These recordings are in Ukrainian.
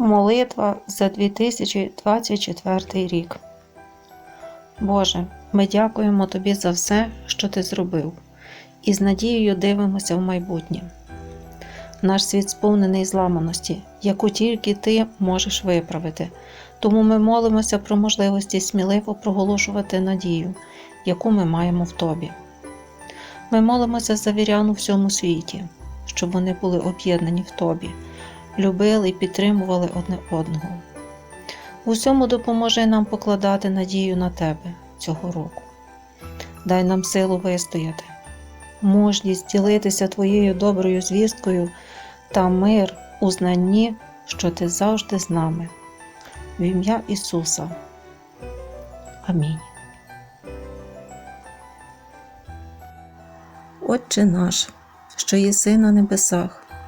Молитва за 2024 рік. Боже, ми дякуємо Тобі за все, що Ти зробив, і з надією дивимося в майбутнє. Наш світ сповнений зламаності, яку тільки Ти можеш виправити, тому ми молимося про можливості сміливо проголошувати надію, яку ми маємо в Тобі. Ми молимося за вірян у всьому світі, щоб вони були об'єднані в Тобі любили і підтримували одне одного. У всьому допоможи нам покладати надію на Тебе цього року. Дай нам силу вистояти, мужність ділитися Твоєю доброю звісткою та мир у знанні, що Ти завжди з нами. В ім'я Ісуса. Амінь. Отче наш, що єси на небесах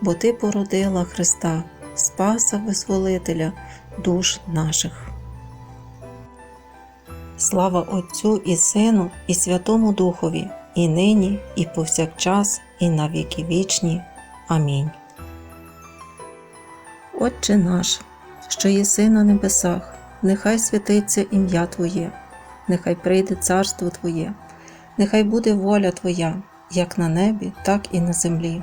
бо Ти породила Христа, Спаса Визволителя душ наших. Слава Отцю і Сину, і Святому Духові, і нині, і повсякчас, і на віки вічні. Амінь. Отче наш, що єси на небесах, нехай святиться ім'я Твоє, нехай прийде царство Твоє, нехай буде воля Твоя як на небі, так і на землі.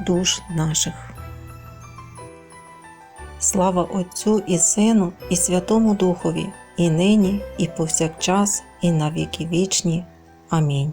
душ наших. Слава Отцю і Сину, і Святому Духові, і нині, і повсякчас, і на віки вічні. Амінь.